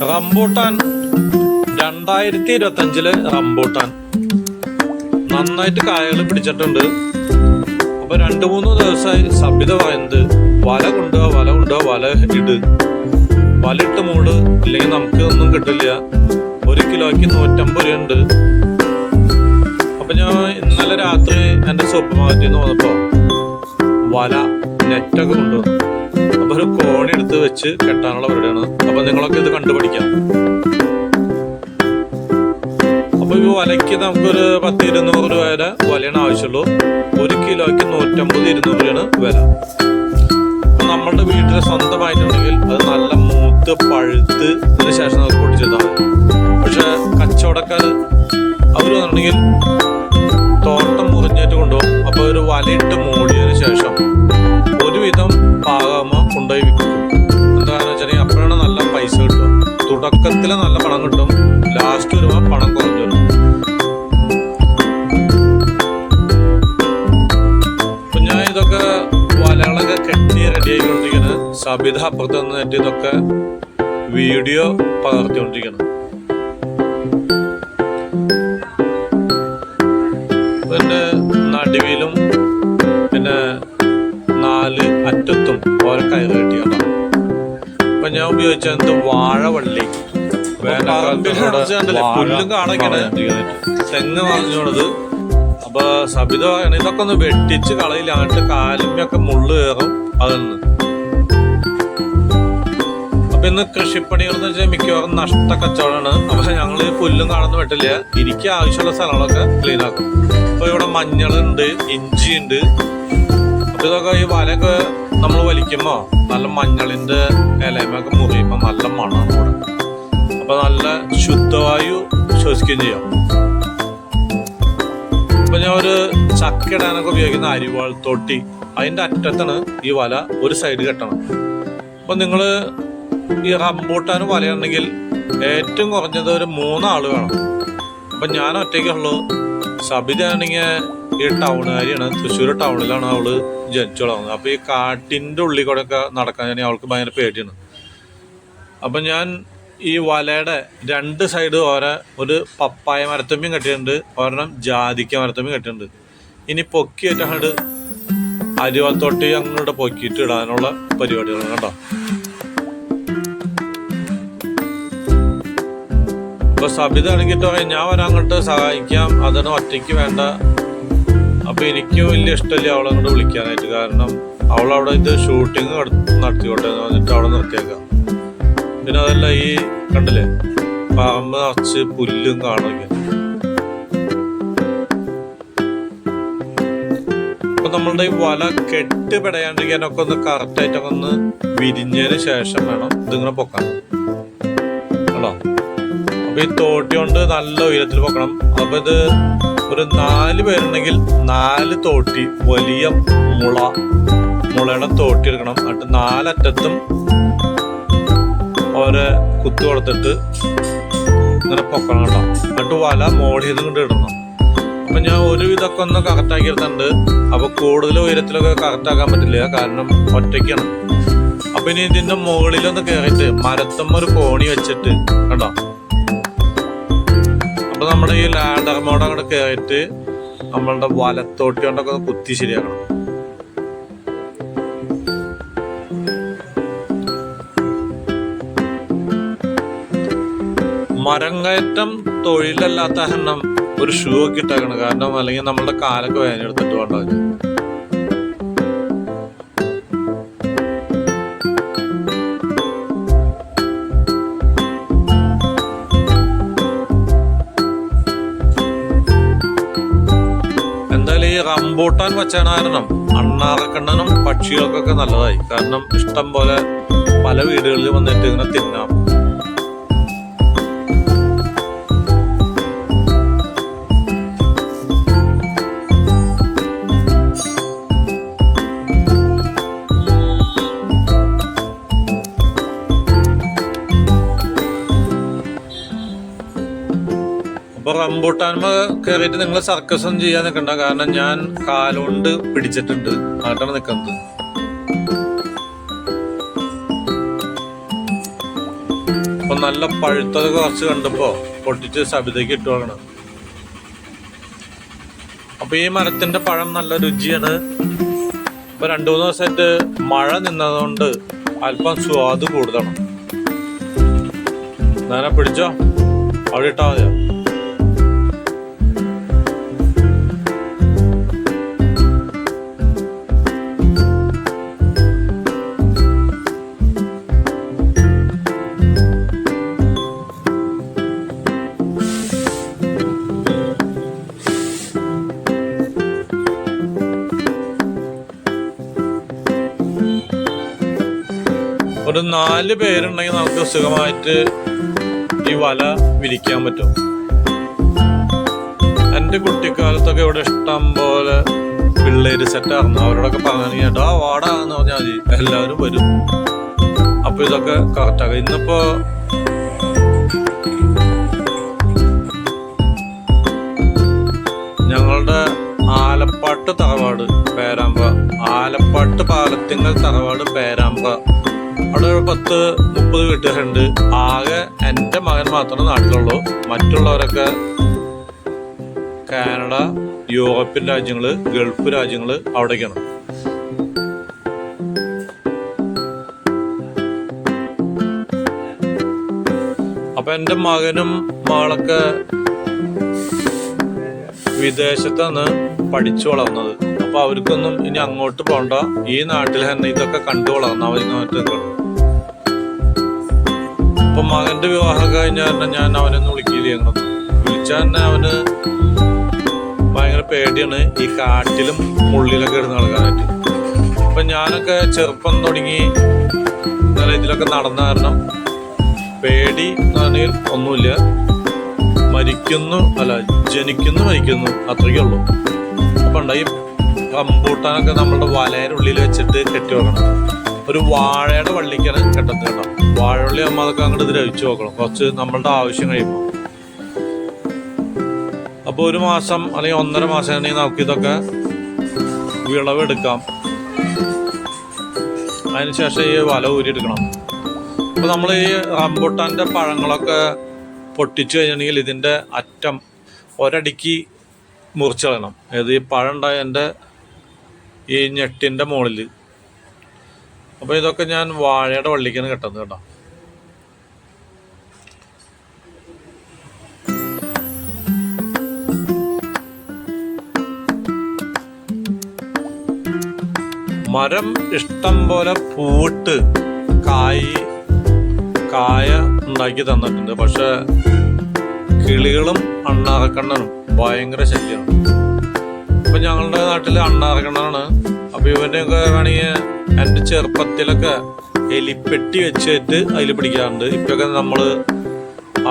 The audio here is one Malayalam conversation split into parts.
റംബൂട്ടാൻ. രണ്ടായിരത്തി ഇരുപത്തി അഞ്ചിൽ റംബൂട്ടാൻ. നന്നായിട്ട് കായകൾ പിടിച്ചിട്ടുണ്ട്. അപ്പൊ രണ്ടു മൂന്ന് ദിവസമായി സബിത പറയുന്നത് വല കൊണ്ടുപോവാ വല കൊണ്ടുപോവാ വല ഇട്. വല ഇട്ട് മൂട് ഇല്ലെങ്കിൽ നമുക്ക് ഒന്നും കിട്ടില്ല. ഒരു കിലോയ്ക്ക് നൂറ്റമ്പത് രൂപ ഉണ്ട് അപ്പൊ ഞാൻ ഇന്നലെ രാത്രി എന്റെ സൂപ്പർ മാർക്കറ്റിൽ നിന്ന് വന്നപ്പോ വല നെറ്റൊക്കെ കൊണ്ടുവന്നു. അപ്പൊ ഒരു കോണി എടുത്ത് വെച്ച് കെട്ടാനുള്ള പരിപാടിയാണ് അപ്പൊ നിങ്ങളൊക്കെ ഇത് കണ്ടുപിടിക്കാം അപ്പൊ ഈ വലയ്ക്ക് നമുക്കൊരു പത്ത് ഇരുന്നൂറ് രൂപ വരെ വലയാണ് ആവശ്യമുള്ളൂ. ഒരു കിലോയ്ക്ക് നൂറ്റമ്പത് ഇരുന്നൂറ് രൂപയാണ് വില. നമ്മളുടെ വീട്ടിൽ സ്വന്തമായിട്ടുണ്ടെങ്കിൽ അത് നല്ല മൂത്ത് പഴുത്ത് ഇതിന് ശേഷം നമുക്ക് പൊട്ടിച്ചെടുത്താൽ മതി. പക്ഷെ കച്ചവടക്കാർ അവർ വന്നിട്ടുണ്ടെങ്കിൽ തോട്ടം മുറിഞ്ഞിട്ട് കൊണ്ടുപോകും. അപ്പൊ ഒരു വലയിട്ട് മൂടിയതിന് ശേഷം പാകാകുമ്പോൾ കൊണ്ടുപോയി വിൽക്കും. എന്താണെന്ന് വെച്ചാൽ അപ്പോഴാണ് നല്ല പൈസ കിട്ടും തുടക്കത്തിൽ നല്ല പണം കിട്ടും ലാസ്റ്റ് വരുമ്പോൾ പണം കുറഞ്ഞു വരും. അപ്പം ഞാൻ ഇതൊക്കെ വലകളൊക്കെ കെട്ടി റെഡി ആയിക്കൊണ്ടിരിക്കുന്നത് സബിത അപ്പുറത്ത് നിന്ന് ഇതൊക്കെ വീഡിയോ പകർത്തിക്കൊണ്ടിരിക്കണം പിന്നെ നടുവിലും അറ്റത്തും ഓരോ കയറ് കെട്ടിയാണ് അപ്പൊ ഞാൻ ഉപയോഗിച്ച എന്ത് വാഴവള്ളി പുല്ലും കാണിക്കണേ തെങ്ങ് പറഞ്ഞോണത് അപ്പൊ സബിത പറയണേ ഇതൊക്കെ ഒന്ന് വെട്ടിച്ച് കളയിലാണ്ട് കാലുമ്മയൊക്കെ മുള്ളു കയറും അതൊന്ന്. അപ്പൊ ഇന്ന് കൃഷിപ്പണികൾ എന്ന് വെച്ചാൽ മിക്കവാറും നഷ്ട കച്ചവടമാണ് അപ്പൊ ഞങ്ങൾ പുല്ലും കാണുന്ന വെട്ടില്ല. എനിക്ക് ആവശ്യമുള്ള സ്ഥലങ്ങളൊക്കെ ക്ലീൻ ആക്കും. അപ്പൊ ഇവിടെ മഞ്ഞളുണ്ട് ഇഞ്ചി ഉണ്ട് അപ്പൊ ഇതൊക്കെ ഈ വലയൊക്കെ നമ്മൾ വലിക്കുമ്പോൾ നല്ല മഞ്ഞളിന്റെ ഇലയമൊക്കെ മുറിയുമ്പോൾ നല്ല മണമാണ് കൂടെ അപ്പോൾ നല്ല ശുദ്ധവായു ശ്വസിക്കുകയും ചെയ്യാം. ഇപ്പം ഞാൻ ഒരു ചക്ക ഇടാനൊക്കെ ഉപയോഗിക്കുന്ന അരിവാൾ തൊട്ടി. അതിന്റെ അറ്റത്താണ് ഈ വല ഒരു സൈഡ് കെട്ടണം. അപ്പം നിങ്ങൾ ഈ റംബൂട്ടാൻ വലയുണ്ടെങ്കിൽ ഏറ്റവും കുറഞ്ഞത് ഒരു മൂന്നാൾ വേണം. അപ്പം ഞാൻ ഒറ്റയ്ക്കുള്ളൂ സബിതയാണെങ്കിൽ ഈ ടൗണുകാരിയാണ് തൃശ്ശൂർ ടൗണിലാണ് അവൾ. ജനിച്ചു വളർന്നത് അപ്പൊ ഈ കാട്ടിന്റെ ഉള്ളിൽ കൂടെ ഒക്കെ നടക്കാൻ അവൾക്ക് ഭയങ്കര പേടിയാണ്. അപ്പൊ ഞാൻ ഈ വലയുടെ രണ്ട് സൈഡ് ഓരോ ഒരു പപ്പായ മരത്തമ്പിയും കെട്ടിയിട്ടുണ്ട്. ഒരെണ്ണം ജാതിക്ക മരത്തമ്പിയും കെട്ടിയിട്ടുണ്ട്. ഇനി പൊക്കിയിട്ട് അങ്ങോട്ട് അരിവത്തോട്ട് അങ്ങോട്ട് പൊക്കിയിട്ട് ഇടാനുള്ള പരിപാടികളാണ് കേട്ടോ. അപ്പൊ സബിത ആണെങ്കിൽ ഞാൻ വരാൻ അങ്ങോട്ട് സഹായിക്കാം. അതിന് ഒറ്റയ്ക്ക് വേണ്ട അപ്പൊ എനിക്ക് വലിയ ഇഷ്ടമില്ല അവളെ അങ്ങോട്ട് വിളിക്കാനായിട്ട്. കാരണം അവൾ അവിടെ ഇത് ഷൂട്ടിങ് നടത്തിക്കോട്ടെ എന്ന് പറഞ്ഞിട്ട് അവിടെ നിർത്തിയേക്കാം. പിന്നെ അതല്ല ഈ കണ്ടില്ലേ? പാമ്പ് നിറച്ച് പുല്ലും കാണുക നമ്മളുടെ ഈ വല കെട്ട് പിടയാണ്ടിരിക്കാനൊക്കെ ഒന്ന് കറക്റ്റായിട്ട് ഒന്ന് വിരിഞ്ഞതിന് ശേഷം വേണം ഇതിങ്ങനെ പൊക്കാൻ. കേട്ടോ അപ്പൊ ഈ തോട്ടി കൊണ്ട് നല്ല ഉയരത്തിൽ പൊക്കണം. അപ്പൊ ഇത് ഒരു നാല് പേരുണ്ടെങ്കിൽ നാല് തോട്ടി വലിയ മുള. മുളയുടെ തോട്ടി എടുക്കണം. എന്നിട്ട് നാലറ്റത്തും ഓരോ കുത്തു കൊടുത്തിട്ട് ഇങ്ങനെ പൊക്കണം കേട്ടോ. എന്നിട്ട് വല മോളിയത് കൊണ്ട് ഇടണം. അപ്പം ഞാൻ ഒരു വിധമൊക്കെ ഒന്ന് കറക്റ്റാക്കി എടുത്തിട്ടുണ്ട്. അപ്പോൾ കൂടുതൽ ഉയരത്തിലൊക്കെ കറക്റ്റാക്കാൻ പറ്റില്ല. കാരണം ഒറ്റയ്ക്കാണ്. അപ്പം ഇനി ഇതിന്റെ മുകളിലൊന്ന് കയറിയിട്ട് മരത്തമ്മ ഒരു കോണി വെച്ചിട്ട് കണ്ടോ? അപ്പൊ നമ്മുടെ ഈ ലാഡർ മോഡ് അങ്ങോട്ട് കയറിയിട്ട് നമ്മളുടെ വലത്തോട്ടി കൊണ്ടൊക്കെ കുത്തി ശരിയാക്കണം മരം കയറ്റം തൊഴിലല്ലാത്ത എണ്ണം ഒരു ഷൂ ഒക്കെ ഇട്ടേക്കണം കാരണം അല്ലെങ്കിൽ നമ്മളുടെ കാലൊക്കെ വേദന എടുത്തിട്ട് അതിന്. റംബൂട്ടാൻ വെച്ചാണ് കാരണം അണ്ണാറക്കണ്ണനും പക്ഷികൾക്കൊക്കെ നല്ലതായി. കാരണം ഇഷ്ടം പോലെ പല വീടുകളിൽ വന്നിട്ട് ഇങ്ങനെ തിന്നാം. റംബൂട്ടാൻമ കയറിയിട്ട് നിങ്ങൾ സർക്കസ് ഒന്നും ചെയ്യാൻ നിൽക്കണ്ട കാരണം ഞാൻ കാലുകൊണ്ട് പിടിച്ചിട്ടുണ്ട്. ആട്ടാണ് നിൽക്കുന്നത് അപ്പൊ നല്ല പഴുത്തത് കുറച്ച് കണ്ടപ്പോ പൊട്ടിച്ച് സബിതയ്ക്ക് ഇട്ടു കൊടുക്കണം അപ്പൊ ഈ മരത്തിന്റെ പഴം നല്ല രുചിയാണ്. ഇപ്പൊ രണ്ടു മൂന്ന് ദിവസമായിട്ട് മഴ നിന്നതുകൊണ്ട് അല്പം സ്വാദ് കൂടുതലാണ്. നേരെ പിടിച്ചോ? അവിടെ ഇട്ടാ മതിയോ? ഒരു നാല് പേരുണ്ടെങ്കിൽ നമുക്ക് സുഖമായിട്ട് ഈ വല വിരിക്കാൻ പറ്റും. എന്റെ കുട്ടിക്കാലത്തൊക്കെ ഇവിടെ ഇഷ്ടം പോലെ പിള്ളേര് സെറ്റായിരുന്നു അവരോടൊക്കെ പറഞ്ഞു കേട്ടോ ആ വാടാന്ന് പറഞ്ഞാൽ മതി. എല്ലാവരും വരും. അപ്പൊ ഇതൊക്കെ കറക്റ്റാക്കാം ഇന്നിപ്പോ ഞങ്ങളുടെ ആലപ്പാട്ട് തറവാട് പേരാമ്പ്ര. ആലപ്പാട്ട് പാലത്തിങ്കൽ തറവാട് പേരാമ്പ്ര. ഒരു പത്ത് മുപ്പത് വീട്ടുകാരുണ്ട്. ആകെ എന്റെ മകൻ മാത്രമേ നാട്ടിലുള്ളൂ. മറ്റുള്ളവരൊക്കെ കാനഡ യൂറോപ്യൻ രാജ്യങ്ങൾ ഗൾഫ് രാജ്യങ്ങൾ അവിടേക്കാണ്. അപ്പൊ എന്റെ മകനും മകളൊക്കെ വിദേശത്താണ് പഠിച്ചു വളർന്നത്. അപ്പൊ അവർക്കൊന്നും ഇനി അങ്ങോട്ട് പോണ്ട. ഈ നാട്ടിൽ തന്നെ ഇതൊക്കെ കണ്ടു വളർന്ന അവർക്ക് അപ്പൊ മകന്റെ വിവാഹം കഴിഞ്ഞ ഞാൻ അവനെ വിളിക്കില്ല ഞങ്ങളൊന്നും വിളിച്ചാൽ തന്നെ അവന് ഭയങ്കര പേടിയാണ്. ഈ കാട്ടിലും മുള്ളിലൊക്കെ ഇടുന്ന നടക്കാനായിട്ട്. അപ്പൊ ഞാനൊക്കെ ചെറുപ്പം തുടങ്ങി നല്ല ഇതിലൊക്കെ നടന്ന കാരണം പേടി എന്ന് ഒന്നുമില്ല. മരിക്കുന്നു അല്ല ജനിക്കുന്നു മരിക്കുന്നു അത്രയ്ക്കേ ഉള്ളൂ. അപ്പൊ ഉണ്ടായി കമ്പൂട്ടാനൊക്കെ നമ്മളുടെ വലയുടെ ഉള്ളിൽ വെച്ചിട്ട് കെട്ടി വെക്കണം. ഒരു വാഴയുടെ വള്ളിക്കാണ് കെട്ടത്ത് കേട്ടോ. വാഴവള്ളി അമ്മ അതൊക്കെ അങ്ങോട്ട് ദ്രവിച്ചു നോക്കണം കുറച്ച് നമ്മളുടെ ആവശ്യം കഴിയുമ്പോൾ അപ്പോൾ ഒരു മാസം അല്ലെങ്കിൽ ഒന്നര മാസം ആണെങ്കിൽ നമുക്ക് ഇതൊക്കെ വിളവെടുക്കാം. അതിനുശേഷം ഈ വല ഊരിയെടുക്കണം. അപ്പോൾ നമ്മൾ ഈ റംബുട്ടാന്റെ പഴങ്ങളൊക്കെ പൊട്ടിച്ചു കഴിഞ്ഞിട്ടുണ്ടെങ്കിൽ ഇതിന്റെ അറ്റം ഒരടിക്ക് മുറിച്ചു കളയണം. ഏത് ഈ പഴം ഉണ്ടായതിന്റെ ഈ ഞെട്ടിന്റെ മുകളിൽ അപ്പോൾ ഇതൊക്കെ ഞാൻ വാഴയുടെ വള്ളിക്കാണ് കെട്ടുന്നത് കേട്ടോ. മരം ഇഷ്ടം പോലെ പൂട്ട് കായ് കായ ഉണ്ടാക്കി തന്നിട്ടുണ്ട്. പക്ഷെ കിളികളും അണ്ണാറക്കണ്ണനും ഭയങ്കര ശല്യമാണ് ഇപ്പൊ ഞങ്ങളുടെ നാട്ടിൽ അണ്ണാറക്കണ്ണനാണ് അപ്പൊ ഇവനെയൊക്കെ ആണെങ്കിൽ എന്റെ ചെറുപ്പത്തിലൊക്കെ എലിപ്പെട്ടി വെച്ചിട്ട് അതിൽ പിടിക്കാറുണ്ട്. ഇപ്പൊക്കെ നമ്മൾ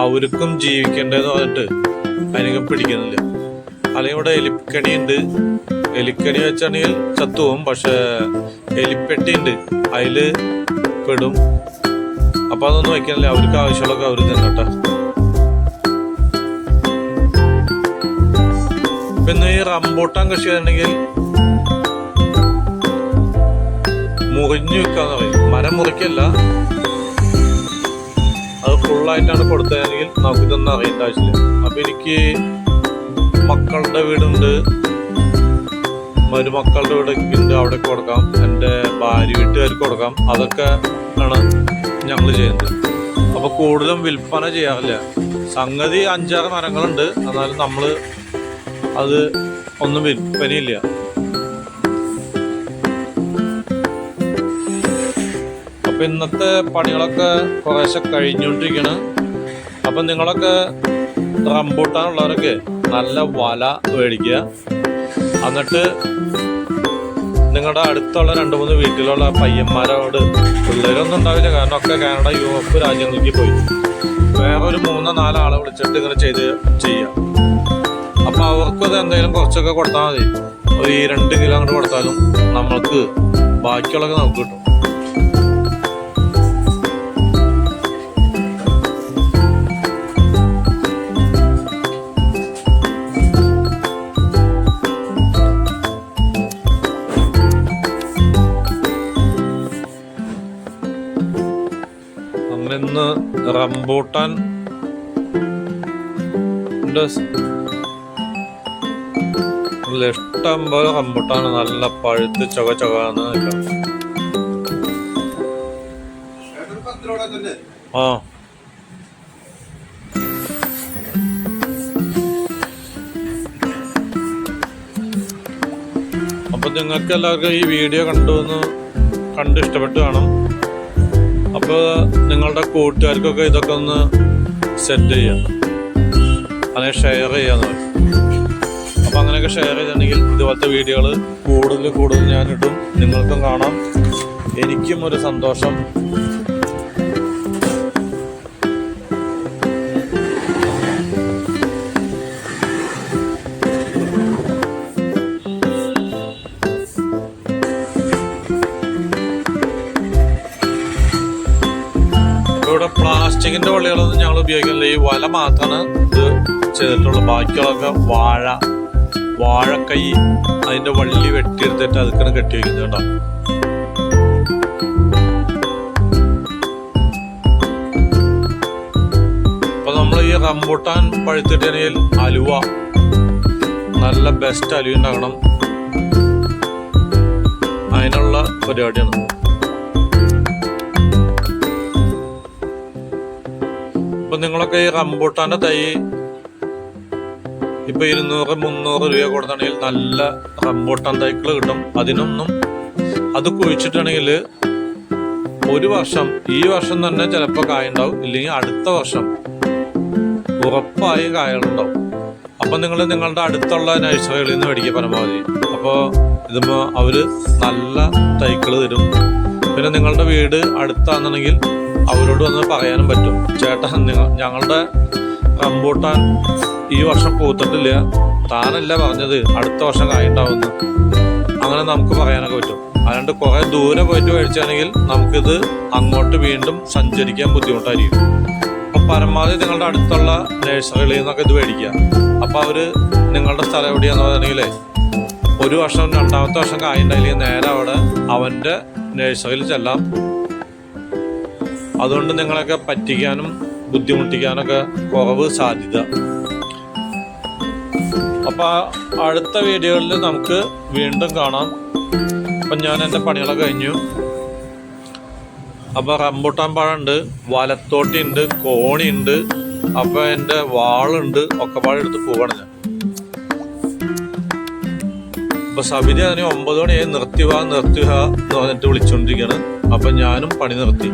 അവർക്കും ജീവിക്കേണ്ടതെന്ന് പറഞ്ഞിട്ട് അതിനൊക്കെ പിടിക്കുന്നില്ല. അല്ലെങ്കിൽ ഇവിടെ എലിക്കണി ഉണ്ട്. എലിക്കണി വെച്ചാണെങ്കിൽ ചത്തുപോകും. പക്ഷെ എലിപ്പെട്ടി ഉണ്ട്. അതിൽ പെടും. അപ്പൊ അതൊന്നും വെക്കാനില്ല അവർക്ക് ആവശ്യമുള്ളൊക്കെ അവർ തിന്നട്ടെ പിന്നെ ഈ റംബൂട്ടാൻ കൃഷി ചെയ്തിട്ടുണ്ടെങ്കിൽ മുറിഞ്ഞു വെക്കാന്ന് പറയും. മരം മുറിക്കല്ല. അത് ഫുള്ളായിട്ടാണ് കൊടുത്തതെങ്കിൽ നമുക്ക് ഇതൊന്നും അറിയേണ്ട ആവശ്യമില്ല. അപ്പൊ എനിക്ക് മക്കളുടെ വീടുണ്ട്. മരുമക്കളുടെ വീടൊക്കെ ഉണ്ട് അവിടെ കൊടുക്കാം. എന്റെ ഭാര്യ വീട്ടുകാർക്ക് കൊടുക്കാം. അതൊക്കെ ആണ് ഞങ്ങൾ ചെയ്യുന്നത്. അപ്പൊ കൂടുതലും വിൽപ്പന ചെയ്യാറില്ല. സംഗതി അഞ്ചാറ് മരങ്ങളുണ്ട്. എന്നാലും നമ്മൾ അത് ഒന്നും വിൽപ്പനയില്ല. അപ്പൊ ഇന്നത്തെ പണികളൊക്കെ കുറേശ്ശെ കഴിഞ്ഞുകൊണ്ടിരിക്കണം. അപ്പൊ നിങ്ങളൊക്കെ റംബൂട്ടാനുള്ളവരൊക്കെ നല്ല വല മേടിക്കുക. എന്നിട്ട് നിങ്ങളുടെ അടുത്തുള്ള രണ്ട് മൂന്ന് വീട്ടിലുള്ള പയ്യന്മാരോട് പിള്ളേരൊന്നും ഉണ്ടാവില്ല. കാരണം ഒക്കെ കാനഡ യൂറോപ്പ് രാജ്യങ്ങളിലേക്ക് പോയി. വേറെ ഒരു മൂന്നോ നാലോ ആളെ വിളിച്ചിട്ട് ഇങ്ങനെ ചെയ്ത് ചെയ്യാം. അപ്പൊ അവർക്കത് എന്തെങ്കിലും കുറച്ചൊക്കെ കൊടുത്താൽ മതി. ഒരു രണ്ട് കിലോ അങ്ങോട്ട് കൊടുത്താലും നമ്മൾക്ക് ബാക്കിയുള്ളതൊക്കെ നമുക്ക് കിട്ടും. ഉള്ള ഇഷ്ടം പോലെ റംബൂട്ടാൻ നല്ല പഴുത്ത് ചൊക ചൊകാന്ന് ആ. അപ്പൊ നിങ്ങൾക്ക് എല്ലാവർക്കും ഈ വീഡിയോ കണ്ടു എന്ന് കണ്ട് ഇഷ്ടപ്പെട്ട് കാണും. അപ്പോൾ നിങ്ങളുടെ കൂട്ടുകാർക്കൊക്കെ ഇതൊക്കെ ഒന്ന് സെറ്റ് ചെയ്യാം. അല്ലെങ്കിൽ ഷെയർ ചെയ്യാന്ന് പറയും. അപ്പോൾ അങ്ങനെയൊക്കെ ഷെയർ ചെയ്തിട്ടുണ്ടെങ്കിൽ ഇതുപോലത്തെ വീഡിയോകൾ കൂടുതൽ കൂടുതൽ ഞാനിട്ടും നിങ്ങൾക്കും കാണാം. എനിക്കും ഒരു സന്തോഷം. പ്ലാസ്റ്റിക്കിന്റെ വള്ളികളൊന്നും ഞങ്ങൾ ഉപയോഗിക്കുന്നില്ല. ഈ വല മാത്രമാണ് ഇത് ചെയ്തിട്ടുള്ളത്. ബാക്കിയുള്ളതൊക്കെ വാഴ വാഴക്കൈ അതിന്റെ വള്ളി വെട്ടിയെടുത്തിട്ട് അതിക്കാണ് കെട്ടി വയ്ക്കുന്നത് കേട്ടോ. അപ്പൊ നമ്മൾ ഈ റംബൂട്ടാൻ പഴുത്തിട്ടുണ്ടെങ്കിൽ അലുവ നല്ല ബെസ്റ്റ് അലുവ ഉണ്ടാക്കണം അതിനുള്ള പരിപാടിയാണ്. നിങ്ങളൊക്കെ ഈ റംബൂട്ടാന്റെ തൈ ഇപ്പൊ ഇരുന്നൂറ് മുന്നൂറ് രൂപ കൊടുത്താണെങ്കിൽ നല്ല റംബൂട്ടാൻ തൈകൾ കിട്ടും. അതിനൊന്നും അത് കുഴിച്ചിട്ടാണെങ്കിൽ ഒരു വർഷം ഈ വർഷം തന്നെ ചിലപ്പോൾ കായുണ്ടാവും. ഇല്ലെങ്കിൽ അടുത്ത വർഷം ഉറപ്പായി കായകളുണ്ടാവും അപ്പൊ നിങ്ങൾ നിങ്ങളുടെ അടുത്തുള്ള നഴ്സറികളിൽ നിന്ന് മേടിക്കുക പരമാവധി. അപ്പോൾ ഇതുമ്പോൾ അവർ നല്ല തൈകൾ തരും. പിന്നെ നിങ്ങളുടെ വീട് അടുത്താണെന്നുണ്ടെങ്കിൽ അവരോട് വന്ന് പറയാനും പറ്റും. ചേട്ടാ ഞങ്ങളുടെ റംബൂട്ടാൻ ഈ വർഷം പൂത്തിട്ടില്ല. താനല്ല പറഞ്ഞത് അടുത്ത വർഷം കായുണ്ടാവുമെന്ന്. അങ്ങനെ നമുക്ക് പറയാനൊക്കെ പറ്റും. അതുകൊണ്ട് കുറേ ദൂരെ പോയിട്ട് മേടിച്ചാണെങ്കിൽ നമുക്കിത് അങ്ങോട്ട് വീണ്ടും സഞ്ചരിക്കാൻ ബുദ്ധിമുട്ടായിരിക്കും. അപ്പം പരമാവധി നിങ്ങളുടെ അടുത്തുള്ള നഴ്സറികളിൽ നിന്നൊക്കെ ഇത് മേടിക്കുക. അപ്പോൾ അവർ നിങ്ങളുടെ സ്ഥലം എവിടെയാന്ന് പറഞ്ഞെങ്കിലേ ഒരു വർഷം രണ്ടാമത്തെ വർഷം കായുണ്ടായില്ലെങ്കിൽ നേരെ അവിടെ അവന്റെ നഴ്സറിയിൽ ചെല്ലാം. അതുകൊണ്ട് നിങ്ങളൊക്കെ പറ്റിക്കാനും ബുദ്ധിമുട്ടിക്കാനൊക്കെ കുറവ് സാധ്യത. അപ്പൊ അടുത്ത വീഡിയോകളിൽ നമുക്ക് വീണ്ടും കാണാം. അപ്പൊ ഞാൻ എന്റെ പണികളൊക്കെ കഴിഞ്ഞു. അപ്പൊ റംബൂട്ടാൻ പഴമുണ്ട് വലത്തോട്ടിയുണ്ട് കോണിയുണ്ട് അപ്പൊ എന്റെ വാളുണ്ട് ഒക്കെ പാടെ എടുത്ത് പോവാണ് ഞാൻ. അപ്പൊ സബിത അതിന് ഒമ്പത് മണിയായി നിർത്തിവാ നിർത്തിവാ എന്ന് പറഞ്ഞിട്ട് വിളിച്ചുകൊണ്ടിരിക്കുകയാണ് അപ്പൊ ഞാനും പണി നിർത്തി.